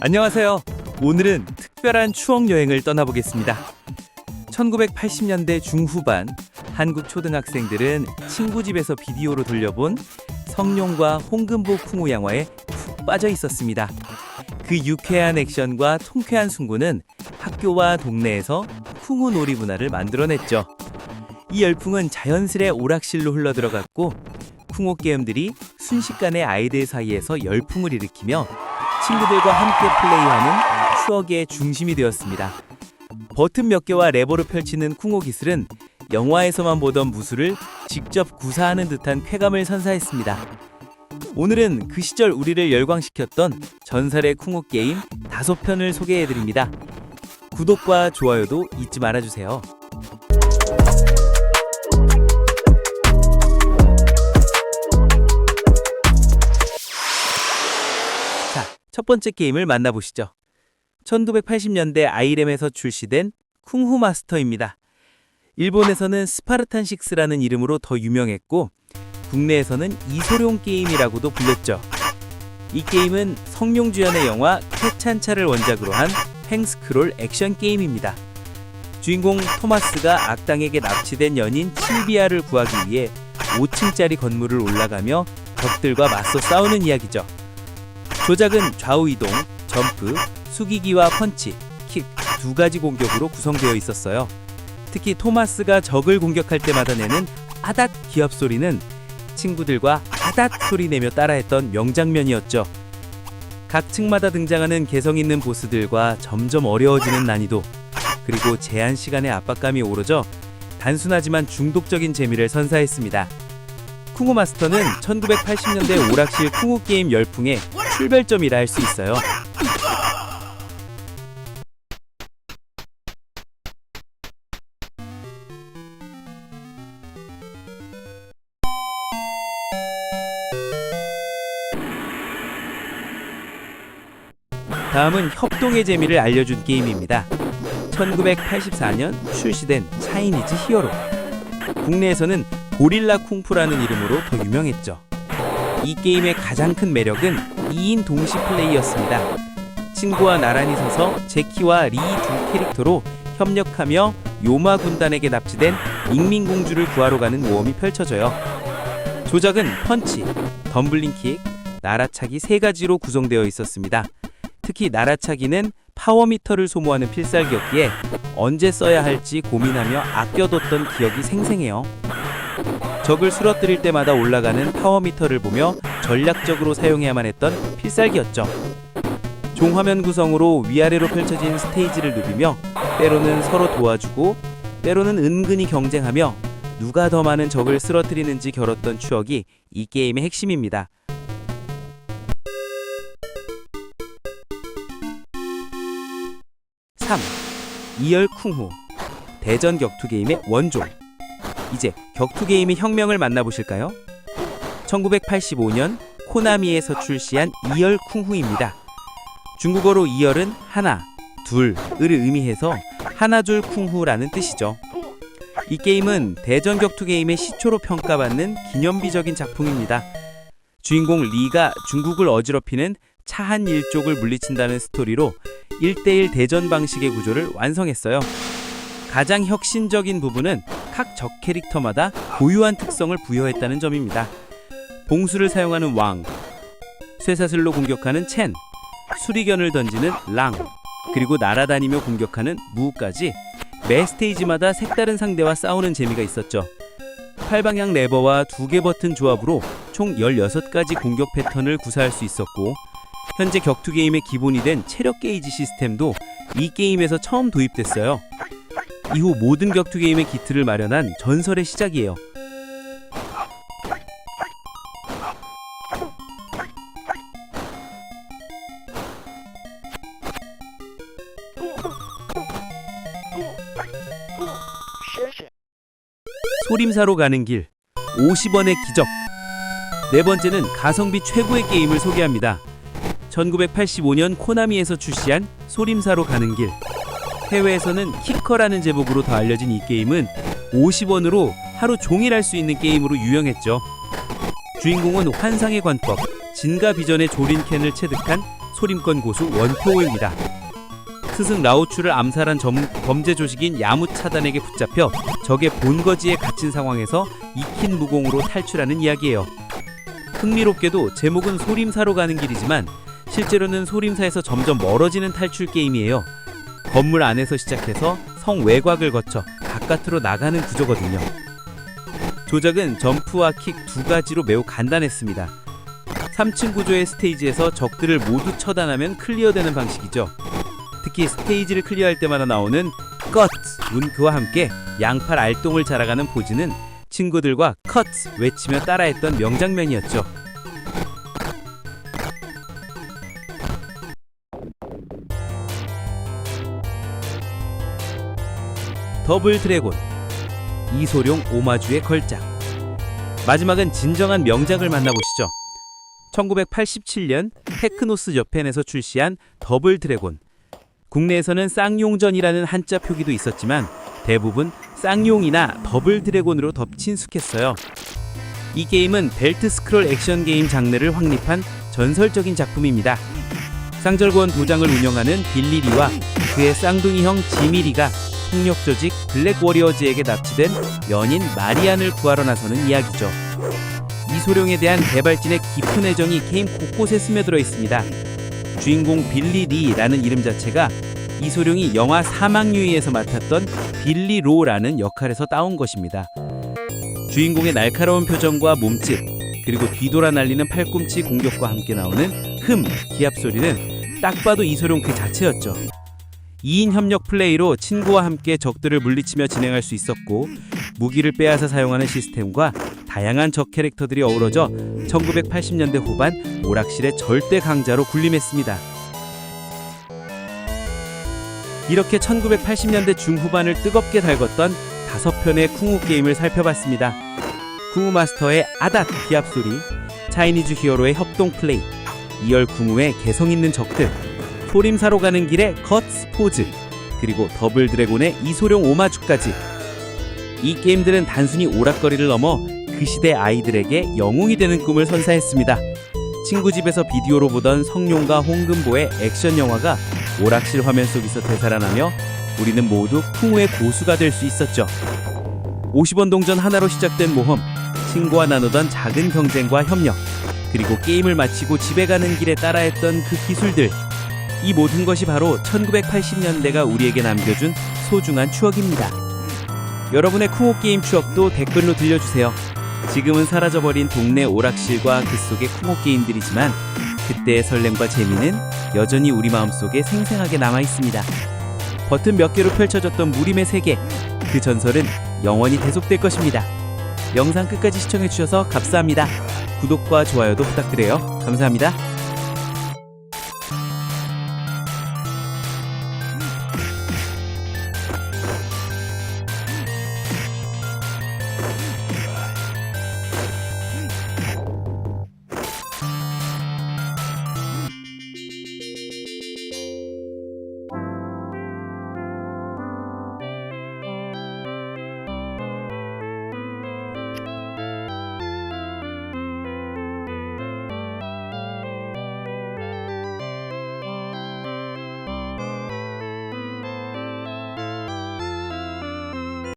안녕하세요. 오늘은 특별한 추억 여행을 떠나보겠습니다. 1980년대 중후반 한국 초등학생들은 친구 집에서 비디오로 돌려본 성룡과 홍금보 쿵우 영화에 푹 빠져 있었습니다. 그 유쾌한 액션과 통쾌한 승부는 학교와 동네에서 쿵우 놀이 문화를 만들어냈죠. 이 열풍은 자연스레 오락실로 흘러들어갔고 쿵우 게임들이 순식간에 아이들 사이에서 열풍을 일으키며 친구들과 함께 플레이하는 추억의 중심이 되었습니다. 버튼 몇 개와 레버를 펼치는 쿵호 기술은 영화에서만 보던 무술을 직접 구사하는 듯한 쾌감을 선사했습니다. 오늘은 그 시절 우리를 열광시켰던 전설의 쿵호 게임 다섯 편을 소개해드립니다. 구독과 좋아요도 잊지 말아주세요. 번째 게임을 만나보시죠. 1980년대 아이렘에서 출시된 쿵후 마스터입니다. 일본에서는 스파르탄 6라는 이름으로 더 유명했고 국내에서는 이소룡 게임이라고도 불렸죠. 이 게임은 성룡 주연의 영화 캐찬차를 원작으로 한 횡스크롤 액션 게임입니다. 주인공 토마스가 악당에게 납치된 연인 실비아를 구하기 위해 5층짜리 건물을 올라가며 적들과 맞서 싸우는 이야기죠. 조작은 좌우 이동, 점프, 숙이기와 펀치, 킥 두 가지 공격으로 구성되어 있었어요. 특히 토마스가 적을 공격할 때마다 내는 아닷 기합 소리는 친구들과 아닷 소리 내며 따라했던 명장면이었죠. 각 층마다 등장하는 개성 있는 보스들과 점점 어려워지는 난이도, 그리고 제한 시간의 압박감이 오르져 단순하지만 중독적인 재미를 선사했습니다. 쿵우 마스터는 1980년대 오락실 쿵우 게임 열풍의 출발점이라 할 수 있어요. 다음은 협동의 재미를 알려준 게임입니다. 1984년 출시된 차이니즈 히어로. 국내에서는 고릴라 쿵푸라는 이름으로 더 유명했죠. 이 게임의 가장 큰 매력은 2인 동시 플레이였습니다. 친구와 나란히 서서 제키와 리 두 캐릭터로 협력하며 요마 군단에게 납치된 밍밍공주를 구하러 가는 모험이 펼쳐져요. 조작은 펀치, 덤블링킥, 날아차기 세 가지로 구성되어 있었습니다. 특히 날아차기는 파워미터를 소모하는 필살기였기에 언제 써야 할지 고민하며 아껴뒀던 기억이 생생해요. 적을 쓰러뜨릴 때마다 올라가는 파워미터를 보며 전략적으로 사용해야만 했던 필살기였죠. 종화면 구성으로 위아래로 펼쳐진 스테이지를 누비며 때로는 서로 도와주고 때로는 은근히 경쟁하며 누가 더 많은 적을 쓰러뜨리는지 겨뤘던 추억이 이 게임의 핵심입니다. 3. 이열 쿵후 대전 격투 게임의 원조 이제 격투 게임의 혁명을 만나보실까요? 1985년 코나미에서 출시한 이열 쿵후입니다. 중국어로 이열은 하나, 둘을 의미해서 하나줄 쿵후라는 뜻이죠. 이 게임은 대전 격투 게임의 시초로 평가받는 기념비적인 작품입니다. 주인공 리가 중국을 어지럽히는 차한 일족을 물리친다는 스토리로 1대1 대전 방식의 구조를 완성했어요. 가장 혁신적인 부분은 각 적 캐릭터마다 고유한 특성을 부여했다는 점입니다. 봉수를 사용하는 왕, 쇠사슬로 공격하는 첸, 수리견을 던지는 랑, 그리고 날아다니며 공격하는 무까지 매 스테이지마다 색다른 상대와 싸우는 재미가 있었죠. 팔방향 레버와 두 개 버튼 조합으로 총 16가지 공격 패턴을 구사할 수 있었고 현재 격투 게임의 기본이 된 체력 게이지 시스템도 이 게임에서 처음 도입됐어요. 이후 모든 격투 게임의 기틀을 마련한 전설의 시작이에요. 소림사로 가는 길 50원의 기적 네 번째는 가성비 최고의 게임을 소개합니다. 1985년 코나미에서 출시한 소림사로 가는 길. 해외에서는 키커라는 제목으로 더 알려진 이 게임은 50원으로 하루 종일 할 수 있는 게임으로 유명했죠. 주인공은 환상의 관법, 진가 비전의 조린 캔을 체득한 소림권 고수 원표호입니다. 스승 라오추를 암살한 점- 범죄 조직인 야무차단에게 붙잡혀 적의 본거지에 갇힌 상황에서 익힌 무공으로 탈출하는 이야기예요. 흥미롭게도 제목은 소림사로 가는 길이지만 실제로는 소림사에서 점점 멀어지는 탈출 게임이에요. 건물 안에서 시작해서 성 외곽을 거쳐 바깥으로 나가는 구조거든요. 조작은 점프와 킥 두 가지로 매우 간단했습니다. 3층 구조의 스테이지에서 적들을 모두 처단하면 클리어되는 방식이죠. 특히 스테이지를 클리어할 때마다 나오는 컷 문크와 함께 양팔 알똥을 자라가는 포즈는 친구들과 컷 외치며 따라했던 명장면이었죠. 더블 드래곤 이소룡 오마주의 걸작 마지막은 진정한 명작을 만나보시죠. 1987년 테크노스 저펜에서 출시한 더블 드래곤 국내에서는 쌍용전이라는 한자 표기도 있었지만 대부분 쌍용이나 더블 드래곤으로 더 친숙했어요. 이 게임은 벨트 스크롤 액션 게임 장르를 확립한 전설적인 작품입니다. 쌍절곤 도장을 운영하는 빌리리와 그의 쌍둥이 형 지미리가 폭력 조직 블랙 워리어즈에게 납치된 연인 마리안을 구하러 나서는 이야기죠. 이소룡에 대한 개발진의 깊은 애정이 게임 곳곳에 스며들어 있습니다. 주인공 빌리 리라는 이름 자체가 이소룡이 영화 사막유이에서 맡았던 빌리 로라는 역할에서 따온 것입니다. 주인공의 날카로운 표정과 몸짓, 그리고 뒤돌아 날리는 팔꿈치 공격과 함께 나오는 흠, 기합 소리는 딱 봐도 이소룡 그 자체였죠. 2인 협력 플레이로 친구와 함께 적들을 물리치며 진행할 수 있었고 무기를 빼앗아 사용하는 시스템과 다양한 적 캐릭터들이 어우러져 1980년대 후반 오락실의 절대 강자로 군림했습니다. 이렇게 1980년대 중후반을 뜨겁게 달궜던 다섯 편의 쿵우 게임을 살펴봤습니다. 쿵우 마스터의 아닷 기합 소리, 차이니즈 히어로의 협동 플레이, 이열 쿵우의 개성 있는 적들, 소림사로 가는 길의 컷스 포즈, 그리고 더블 드래곤의 이소룡 오마주까지. 이 게임들은 단순히 오락거리를 넘어 그 시대 아이들에게 영웅이 되는 꿈을 선사했습니다. 친구 집에서 비디오로 보던 성룡과 홍금보의 액션 영화가 오락실 화면 속에서 되살아나며 우리는 모두 쿵우의 고수가 될 수 있었죠. 50원 동전 하나로 시작된 모험, 친구와 나누던 작은 경쟁과 협력, 그리고 게임을 마치고 집에 가는 길에 따라했던 그 기술들. 이 모든 것이 바로 1980년대가 우리에게 남겨준 소중한 추억입니다. 여러분의 쿵호 게임 추억도 댓글로 들려주세요. 지금은 사라져버린 동네 오락실과 그 속의 쿵호 게임들이지만 그때의 설렘과 재미는 여전히 우리 마음속에 생생하게 남아 있습니다. 버튼 몇 개로 펼쳐졌던 무림의 세계, 그 전설은 영원히 계속될 것입니다. 영상 끝까지 시청해주셔서 감사합니다. 구독과 좋아요도 부탁드려요. 감사합니다.